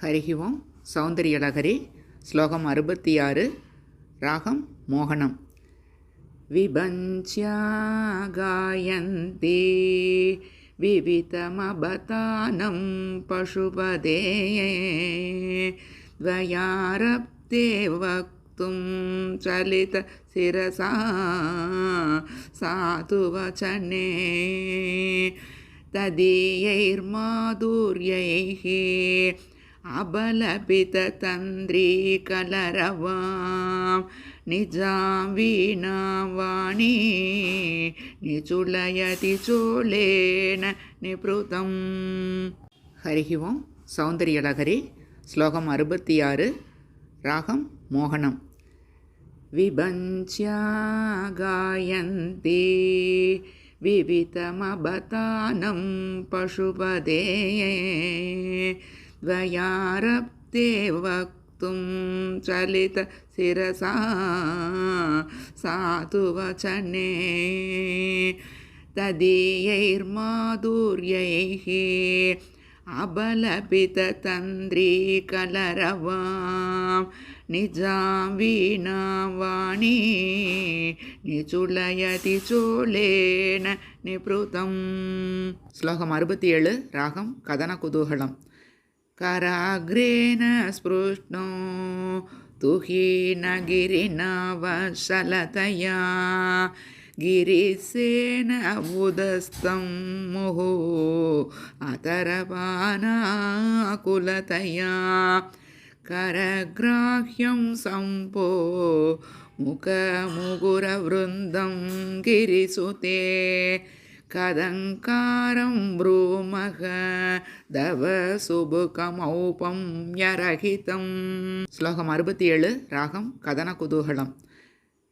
ஹரிஹி ஓம் சௌந்தரியலகரி ஸ்லோகம் அறுபத்தி ஆறு ராகம் மோகனம் விபஞ்ச்யா காயந்தி விவிதமபதானம் பசுபதே द्वयारब्धे वक्तुं चलितशिरसा साधु वचने तदीयैर्माधुर्यैः अबलपिततन्द्री कलरवां निजां वीणां वाणी निचुलयति चोलेन निपृतम् हरिः ओं सौन्दर्यलहरि श्लोकम् अरुपति आरु रागं मोहनं विभञ्च्या गायन्ति विविधमबतानं पशुपदे त्वयारब्धे वक्तुं चलित शिरसा साधुवचने तदीयैर्माधुर्यैः अबलपिततन्द्रीकलरवा निजां वीणावाणी निचुलयति चोलेन निपृतम् श्लोकम् अरुपति एळु रागं कदनकुतूहलम् कराग्रेण स्पृष्णो तुहीनगिरिनवशलतया गिरिसेन उदस्तं मुहुः अतरपानाकुलतया करग्राह्यं सम्पो मुखमुगुरवृन्दं गिरिसुते कदङ्कारं ब्रूमः தவ சுபுகமௌபம் யரகிதம் ஸ்லோகம் அறுபத்தி ஏழு ராகம் கதன குதூகலம்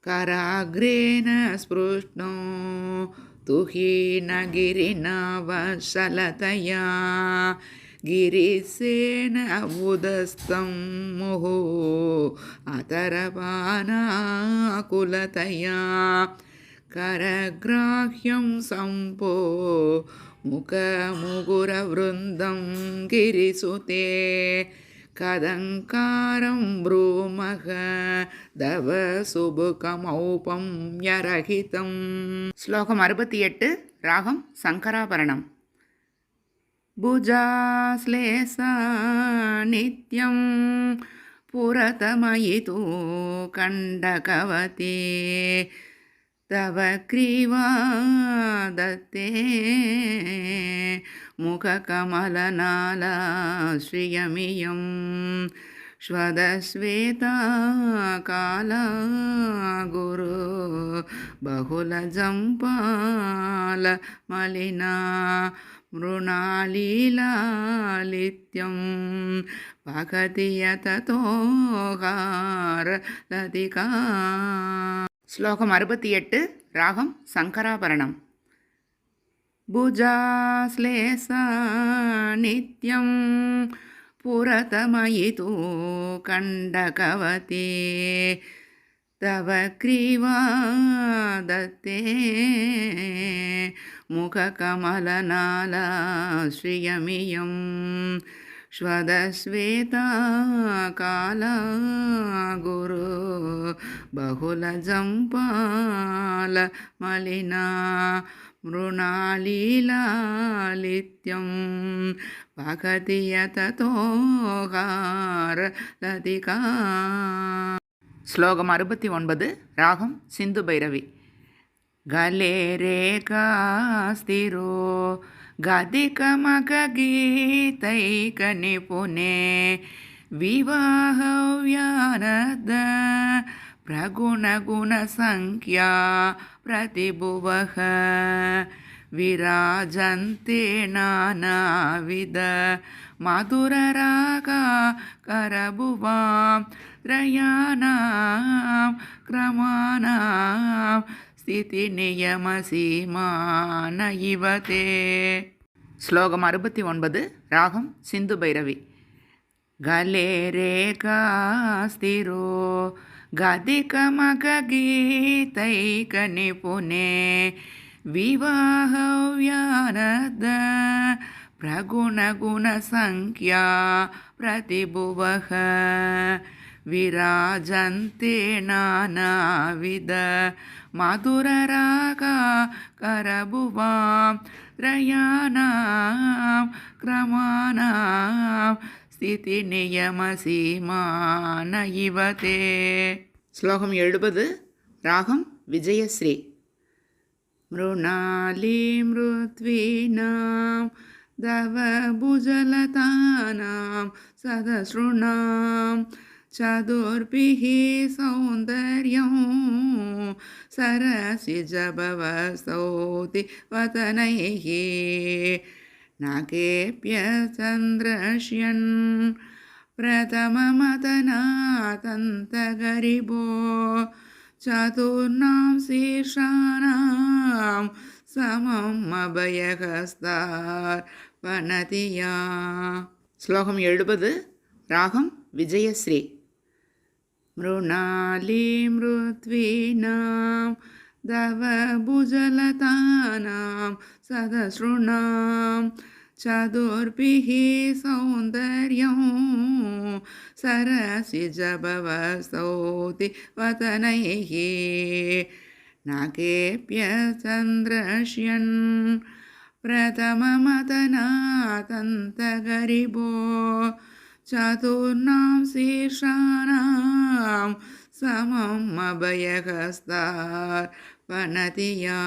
கராக்ரேன ஸ்பிருஷ்ணோ துஹீனகிரினவசலதயா गिरिसेन उदस्तं मुहुः अतरपानाकुलतया करग्राह्यं सम्पो मुखमुगुरवृन्दं गिरिसुते कदङ्कारं ब्रूमः தவ சுபுகமௌபம் யரகிதம் ஸ்லோகம் அறுபத்தி எட்டு ராகம் சங்கராபரணம் भुजाश्लेषा नित्यं पुरतमयितु कण्डकवते तव क्रीवा दत्ते मुखकमलनालाश्रियमियं श्वदश्वेता काला गुरु बहुलजम्पालमलिना मृणालीलालित्यं पकति यततोहारलतिका ஸ்லோகம் அறுபத்தி எட்டு ராகம் சங்கராபரணம் भुजाश्लेषा नित्यं पुरतमयितु कण्डकवते तव क्रीवा दत्ते मुखकमलनालाश्रियमियं श्वदश्वेता काला गुरु बहुलजम्पालमलिना मृणालीलालित्यं पकति यततोहारलतिका ஸ்லோகம் அறுபத்தி ஒன்பது ராகம் சிந்து பைரவி गले रेखास्थिरो गदिकमकगीतैकनिपुणे विवाहव्यानद प्रगुणगुणसङ्ख्या प्रतिभुवः विराजन्ते नानाविध मधुररागा करभुवां त्रयाणां क्रमाणां ಸ್ಥಿತಿ ನಿಯಮ ಸೀಮಾನ ಇವತೆ ஸ்லோகம் அறுபத்தி ஒன்பது ராகம் சிந்து பைரவி. கலே ரேகாஸ்திரோ கதிகமகீதை கனிபுனே விவாஹவ்யானத பிரகுணகுணசங்கியா பிரதிபுவக. विराजन्ते नानाविध मधुररागा करभुवां त्रयाणां क्रमाणां स्थितिनियमसीमान इव ते ஸ்லோகம் எழுபது ராகம் விஜயஸ்ரீ मृणालीमृत्वीनां చదుర్భిః సౌందర్యం సరసిజభవసౌతి వతనైః నాకేప్య చంద్రశ్యన్ ప్రథమమతనాతంతగరిబో చతుర్ణాం శీర్షాణాం సమం అభయహస్తార్ పనతియా ஸ்லோகம் எழுபது ராகம் விஜயஸ்ரீ मृणालीमृत्वीनां दवभुजलतानां सदसृणां चतुर्भिः सौन्दर्यं सरसिजभवस्तौति वदनैः नाकेऽप्यचन्द्रश्यन् प्रथममदनातन्तगरिभो चतुर्णां शीर्षाणां समम् अभयहस्तार्पणतिया